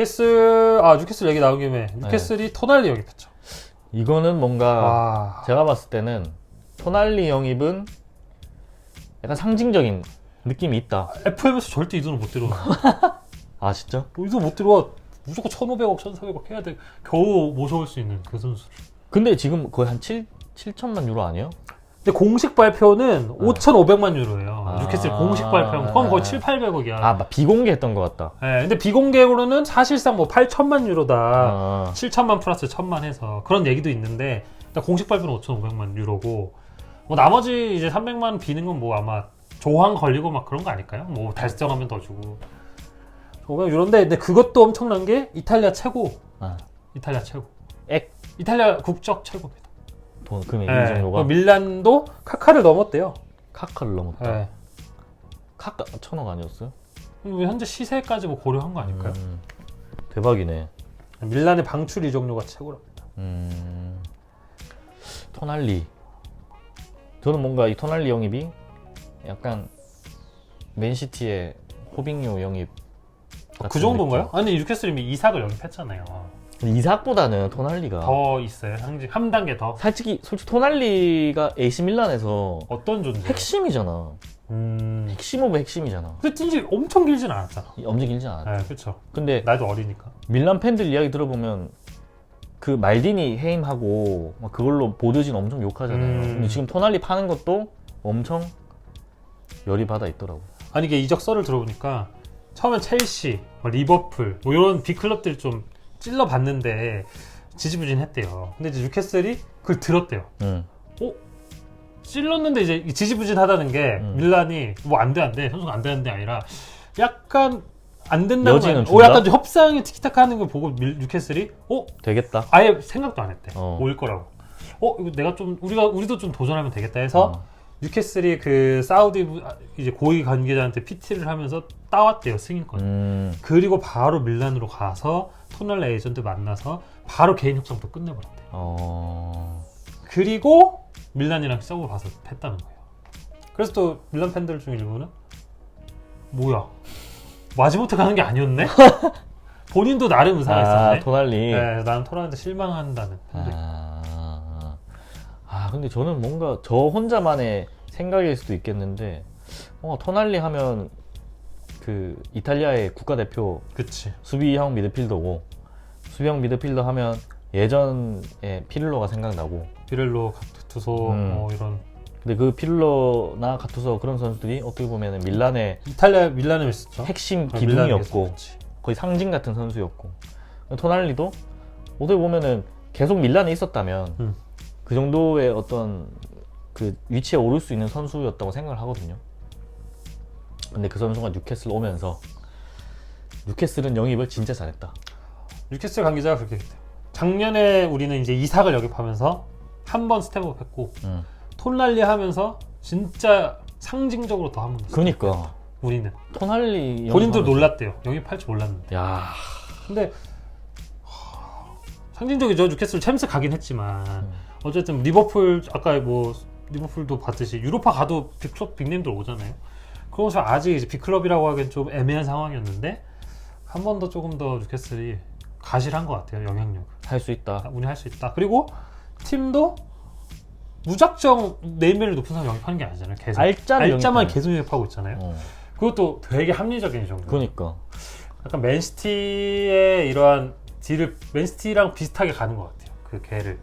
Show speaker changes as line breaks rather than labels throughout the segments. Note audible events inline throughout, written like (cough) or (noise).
뉴캐슬 아 뉴캐슬 얘기 나온 김에 뉴캐슬이 토날리 영입했죠.
이거는 뭔가
아,
제가 봤을 때는 토날리 영입은 약간 상징적인 느낌이 있다.
FM에서 절대 이 돈을 못 들어와. (laughs)
아 진짜?
뭐 이돈 못 들어와. 무조건 1,500억, 1,400억 해야 돼. 겨우 모셔올 수 있는 그 선수를.
근데 지금 거의 한 7, 7천만 유로 아니에요?
근데 공식 발표는 5,500만 유로예요.
아.
뉴캐슬 공식 발표는 그건 거의 7, 800억이야.
아 막 비공개했던 것 같다.
네, 근데 비공개로는 사실상 뭐 8천만 유로다.
아,
7천만 플러스 1천만 해서 그런 얘기도 있는데 일단 공식 발표는 5,500만 유로고 뭐 나머지 이제 300만 비는 건 뭐 아마 조항 걸리고 막 그런 거 아닐까요? 뭐 달성하면 더 주고 500 유로인데 근데 그것도 엄청난 게 이탈리아 최고
아.
이탈리아 최고
액
이탈리아 국적 최고입니다.
돈 금액
네,
이 정도가
그 밀란도 카카를 넘었대요.
카카를 넘었다.
네.
카카 천억 아니었어요?
현재 시세까지 뭐 고려한 거 아닐까요?
음, 대박이네.
밀란의 방출 이적료가 최고랍니다.
음, 토날리. 저는 뭔가 이 토날리 영입이 약간 맨시티의 호빙요 영입.
그
같은
정도인가요?
느낌.
아니 뉴캐슬 이미 이삭을 영입했잖아요.
근데 이삭보다는 토날리가
더 있어요. 상징 한 단계 더.
솔직히 솔직히 토날리가 AC 밀란에서
어떤 존재?
핵심이잖아.
음.
핵심 오브 핵심이잖아.
근데 뛴지 엄청 길진 않았잖아.
엄청 길지 않아.
네, 그렇죠.
근데
나이도 어리니까.
밀란 팬들 이야기 들어보면 그 말디니 해임하고 막 그걸로 보드진 엄청 욕하잖아요.
음.
근데 지금 토날리 파는 것도 엄청 열이 받아 있더라고.
아니 이게 이적설을 들어보니까 처음엔 첼시, 뭐 리버풀 뭐 이런 빅 클럽들 좀 찔러 봤는데 지지부진했대요. 근데 이제 뉴캐슬이 그걸 들었대요.
응.
찔렀는데 이제 이 지지부진하다는 게
음.
밀란이 뭐 안 돼 안 돼 선수가 안 되는 데 아니라 약간 안 된다고
여지는
말-
준다?
어, 약간 좀 협상이 티키타카 하는 걸 보고 밀, 뉴캐슬이 어
되겠다.
아예 생각도 안 했대
어.
올 거라고 어 이거 내가 좀 우리가 우리도 좀 도전하면 되겠다 해서
어.
뉴캐슬이 그 사우디 부- 아, 이제 고위 관계자한테 PT를 하면서 따왔대요 승인권
음.
그리고 바로 밀란으로 가서 토널 에이전트 만나서 바로 개인 협상도 끝내버렸대
어.
그리고 밀란이랑 썩어 가서 했다는 거예요 그래서 또 밀란 팬들 중 일부는 뭐야 마지못해 가는 게 아니었네 (laughs) 본인도 나름 의사가
아,
있었네
토날리.
네, 나는 토널한테 실망한다는 팬들.
아. 아, 근데 저는 뭔가 저 혼자만의 생각일 수도 있겠는데 뭔가 토날리 하면 그 이탈리아의 국가대표
그치
수비형 미드필더고 수비형 미드필더 하면 예전에 피를로가 생각나고
비렐로 가투소
음.
뭐 이런
근데 그 피를로나 가투소 그런 선수들이 어떻게 보면 밀란의
이탈리아 밀란에 있었죠
핵심
아, 밀란에
기둥이었고
있었지.
거의 상징 같은 선수였고 토날리도 어떻게 보면은 계속 밀란에 있었다면
음.
그 정도의 어떤 그 위치에 오를 수 있는 선수였다고 생각을 하거든요. 근데 그 선수가 뉴캐슬 오면서 뉴캐슬은 영입을 진짜 잘했다.
뉴캐슬 관계자가 그렇게 했대요. 작년에 우리는 이제 이삭을 영입하면서 한 번 스텝업 했고
음.
톤랄리 하면서 진짜 상징적으로 더 한 번
그니까.
우리는.
토날리
본인도
영입하면서-
놀랐대요. 영입할 줄 몰랐는데.
야,
근데 하, 상징적이죠. 뉴캐슬 챔스 가긴 했지만.
음.
어쨌든 리버풀 아까 뭐 리버풀도 봤듯이 유로파 가도 빅클럽 빅네임들 오잖아요 그러면서 아직 이제 빅클럽이라고 하기엔 좀 애매한 상황이었는데 한 번 더 조금 더 뉴캐슬이 가실한 것 같아요 영향력
할 수 있다.
운이 할수 있다 그리고 팀도 무작정 네임밸류 높은 사람 영입하는 게 아니잖아요 계속
알짜를
알짜만
영입하는.
계속 영입하고 있잖아요
어,
그것도 되게 합리적인 정도
그러니까
약간 맨시티의 이러한 딜을 맨시티랑 비슷하게 가는 것 같아요. 그 개를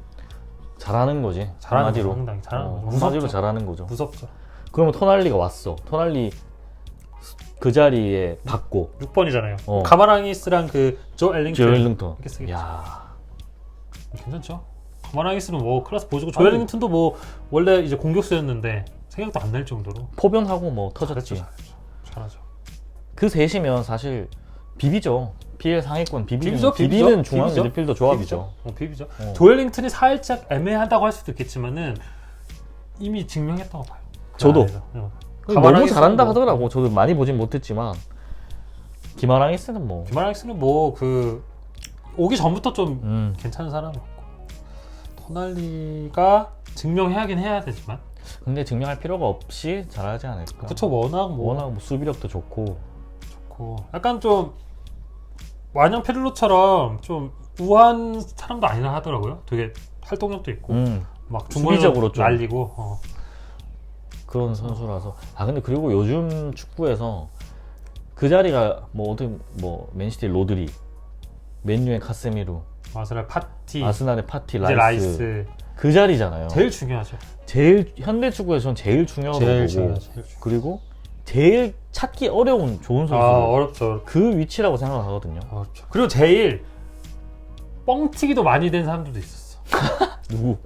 잘하는 거지.
잘하는
한마디로.
거죠, 상당히 잘하는
어,
거죠.
한마디로
무섭죠.
잘하는 거죠.
무섭죠.
그러면 토날리가 왔어. 토날리 그 자리에 받고
6번이잖아요.
어.
가마랑이스랑 그조 엘링턴
조 엘링턴.
이렇게 쓰겠죠.
야,
괜찮죠. 가마랑이스는 뭐 클래스 보여주고 조
아니.
엘링턴도 뭐 원래 이제 공격수였는데 생각도 안 날 정도로
포변하고 뭐 터졌지.
잘했죠, 잘했죠. 잘하죠.
그 셋이면 사실 비비죠. PL 상위권 비비는,
비비죠, 비비죠.
비비는 중앙
비비죠.
미드필더 조합이죠.
비비죠. 어, 비비죠.
어.
조엘링턴이 살짝 애매하다고 할 수도 있겠지만은 이미 증명했다고 봐요. 그
저도.
안에서. 어.
너무 잘한다
뭐-
하더라고. 저도 많이 보진 못했지만 김아랑 이스는 뭐
기마랑스는 뭐 그 오기 전부터 좀
음,
괜찮은 사람이었고 토날리가 증명해야긴 해야 되지만
근데 증명할 필요가 없이 잘하지 않을까.
그쵸 워낙 뭐
워낙 뭐 수비력도 좋고
좋고 약간 좀 완영 페를로처럼 좀 우한 사람도 아니라 하더라고요. 되게 활동력도 있고
음,
막
좀.
날리고 어.
그런 선수라서 아 근데 그리고 요즘 축구에서 그 자리가 뭐 어떻게 뭐 맨시티 로드리 맨유의 카세미루
아스날 파티
아스날의 파티
이제
라이스,
라이스
그 자리잖아요
제일 중요하죠.
제일 현대 축구에서는 제일 중요하다고
제일
보고
중요하죠. 제일 중요하죠.
그리고 제일 찾기 어려운 좋은 선수
아 어렵죠.
그 위치라고 생각하거든요
어렵죠. 그리고 제일 뻥튀기도 많이 된 사람들도 있었어. (laughs)
누구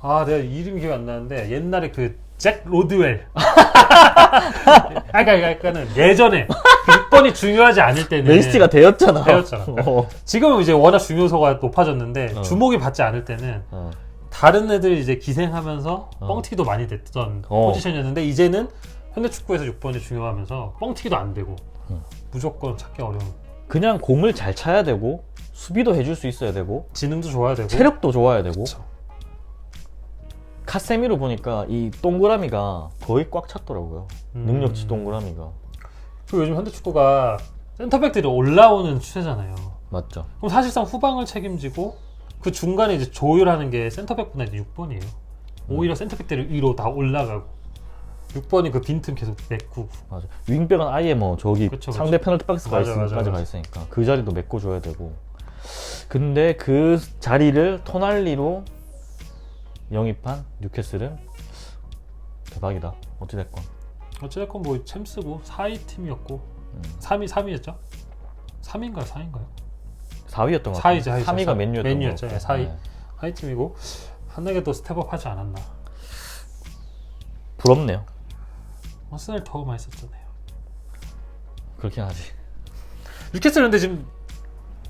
아 내가 이름이 기억 안 나는데 옛날에 그 잭 로드웰. 아 그러니까 그러니까는 예전에 그 6번이 중요하지 않을 때는
맨시티가 되었잖아
되었잖아.
어.
지금은 이제 워낙 중요도가 높아졌는데
어.
주목이 받지 않을 때는
어.
다른 애들이 이제 기생하면서
어.
뻥튀기도 많이 됐던
어.
포지션이었는데 이제는 현대 축구에서 6번이 중요하면서 뻥튀기도 안 되고
음.
무조건 찾기 어려운
그냥 공을 잘 차야 되고 수비도 해줄 수 있어야 되고
지능도 좋아야 되고
체력도 좋아야 되고
그쵸.
카세미로 보니까 이 동그라미가 거의 꽉 찼더라고요.
음.
능력치 동그라미가
그리고 요즘 현대 축구가 센터백들이 올라오는 추세잖아요.
맞죠.
그럼 사실상 후방을 책임지고 그 중간에 이제 조율하는 게 센터백보다 이제 6번이에요. 오히려 센터백들이 위로 다 올라가고 6번이 그 빈틈 계속 메꾸고
맞아. 윙백은 아예 뭐 저기
그쵸, 그쵸.
상대 페널티 박스 가
맞아, 맞아,
있으니까 가
맞아.
있으니까 그 자리도 메꿔 줘야 되고. 근데 그 자리를 토날리로 영입한 뉴캐슬은 대박이다. 어찌 됐건.
어찌됐건 뭐 챔스고 4위 팀이었고
음.
3위 3위였죠? 3위인가요? 4위인가요?
4위였던 것 같아요.
사위죠, 사위죠.
3위가
사-
맨유였던
맨유였죠.
것
예, 사위.
같아요.
하위 팀이고 한나게 또 스텝업 하지 않았나.
부럽네요.
아스날 더 많이 썼잖아요.
그렇긴 하지.
뉴캐슬 근데 지금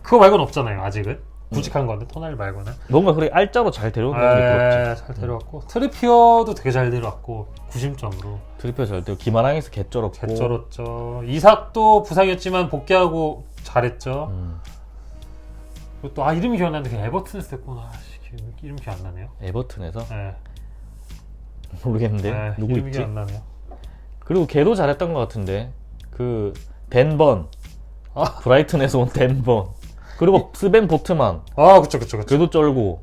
그거 말고는 없잖아요. 아직은 구직한 건데 토날 말고는.
뭔가 그렇게 알짜로 잘 데려온 부럽지.
에, 잘 데려왔고 트리피어도 되게 잘 데려왔고 90점으로
트리페 잘 데려. 기마랑에서 개쩔었고.
개쩔었죠. 이삭도 부상이었지만 복귀하고 잘했죠.
음.
그리고 또 아 이름이 기억나는데 그 에버튼에서 됐구나. 아, 씨, 이름- 이름 기억 안 나네요.
에버튼에서
예.
모르겠는데
예,
누구
이름이
있지?
기억 안 나네요.
그리고 걔도 잘했던 것 같은데 그 댄번
아.
브라이튼에서 온 댄번 그리고 스벤 보트만
아 그쵸 그쵸 그쵸.
걔도 쩔고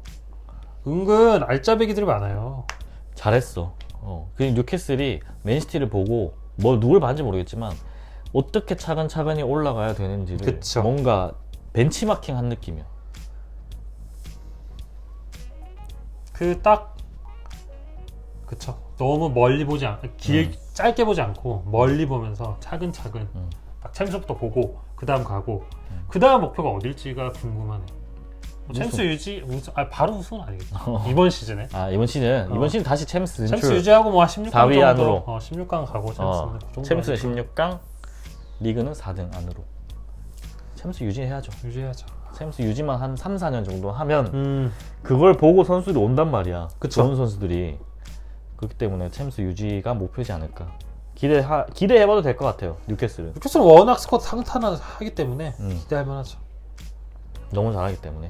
은근 알짜배기들이 많아요.
잘했어. 어. 그 뉴캐슬이 맨시티를 보고 뭐 누굴 봤는지 모르겠지만 어떻게 차근차근히 올라가야 되는지를
그쵸.
뭔가 벤치마킹 한 느낌이야.
그 딱 그쵸. 너무 멀리 보지 않, 길 짧게 보지 않고 멀리 보면서 차근차근
음.
딱 챔스부터 보고 그 다음 가고 그 다음 목표가 어딜지가 궁금하네. 뭐 챔스
우승.
유지, 우승, 아 바로 우승은 아니겠죠. 이번 시즌에
아 이번 시즌
어.
이번 시즌 다시 챔스 진출.
챔스 유지하고 뭐 16강
4위
정도,
안으로.
어, 16강 가고 챔스는
어,
그 정도 아닐까.
16강, 리그는 4등 안으로. 챔스 유지해야죠.
유지해야죠.
챔스 유지만 한 3, 4년 정도 하면
음,
그걸 보고 선수들이 온단 말이야.
그쵸.
좋은 선수들이. 그렇기 때문에 챔스 유지가 목표지 않을까. 기대하, 기대해봐도 될 것 같아요. 뉴캐슬은.
뉴캐슬은 워낙 스쿼드 탄탄하기 때문에
음.
기대할 만하죠.
너무 잘하기 때문에.